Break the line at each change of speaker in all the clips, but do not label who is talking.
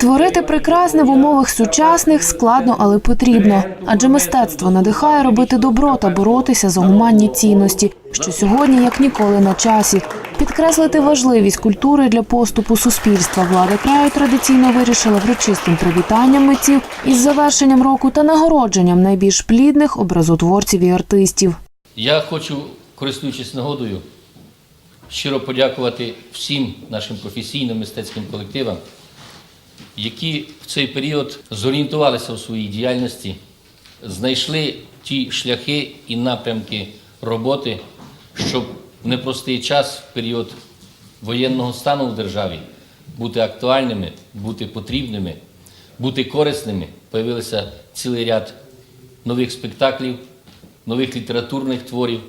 Творити прекрасне в умовах сучасних складно, але потрібно. Адже мистецтво надихає робити добро та боротися за гуманні цінності, що сьогодні як ніколи на часі. Підкреслити важливість культури для поступу суспільства влада краю традиційно вирішила врочистим привітанням митців із завершенням року та нагородженням найбільш плідних образотворців і артистів.
Я хочу, користуючись нагодою, щиро подякувати всім нашим професійним мистецьким колективам, які в цей період зорієнтувалися у своїй діяльності, знайшли ті шляхи і напрямки роботи, щоб в непростий час, в період воєнного стану в державі, бути актуальними, бути потрібними, бути корисними. Появився цілий ряд нових спектаклів, нових літературних творів,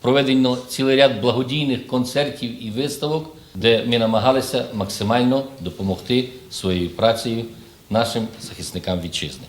проведено цілий ряд благодійних концертів і виставок, де ми намагалися максимально допомогти своєю працею нашим захисникам вітчизни.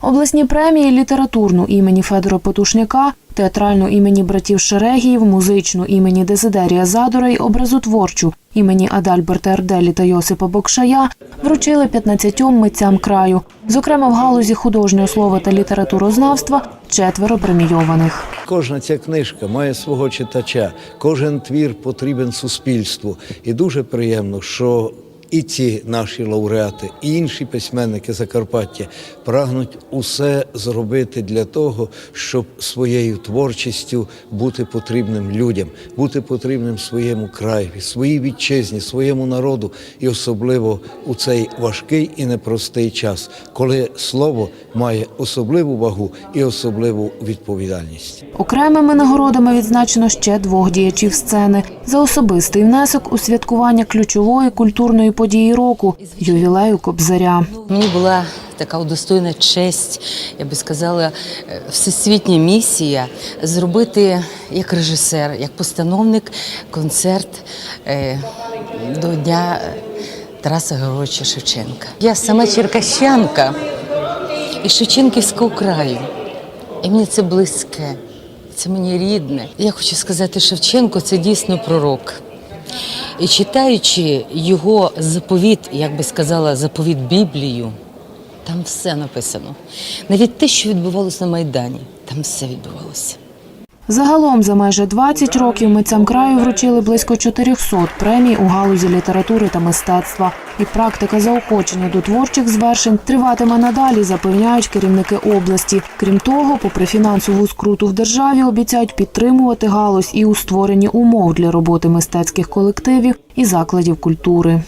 Обласні премії літературну імені Федора Потушняка, театральну імені братів Шерегіїв, музичну імені Дезидерія Задора й образотворчу імені Адальберта Ерделі та Йосипа Бокшая вручили 15 митцям краю. Зокрема, в галузі художнього слова та літературознавства четверо премійованих.
Кожна ця книжка має свого читача, кожен твір потрібен суспільству. І дуже приємно, що і ці наші лауреати, і інші письменники Закарпаття прагнуть усе зробити для того, щоб своєю творчістю бути потрібним людям, бути потрібним своєму краєві, своїй вітчизні, своєму народу, і особливо у цей важкий і непростий час, коли слово має особливу вагу і особливу відповідальність.
Окремими нагородами відзначено ще двох діячів сцени за особистий внесок у святкування ключової культурної події року ювілею Кобзаря.
Мені була така удостойна честь, я би сказала, е, всесвітня місія зробити як режисер, як постановник концерт е, до Дня Тараса Григоровича Шевченка. Я сама черкащанка із Шевченківського краю. І мені це близьке, це мені рідне. Я хочу сказати, Шевченко це дійсно пророк. І читаючи його заповіт, як би сказала, заповіт Біблію, там все написано. Навіть те, що відбувалося на Майдані, там все відбувалося.
Загалом за майже 20 років митцям краю вручили близько 400 премій у галузі літератури та мистецтва. І практика заохочення до творчих звершень триватиме надалі, запевняють керівники області. Крім того, попри фінансову скруту в державі, обіцяють підтримувати галузь і у створенні умов для роботи мистецьких колективів і закладів культури.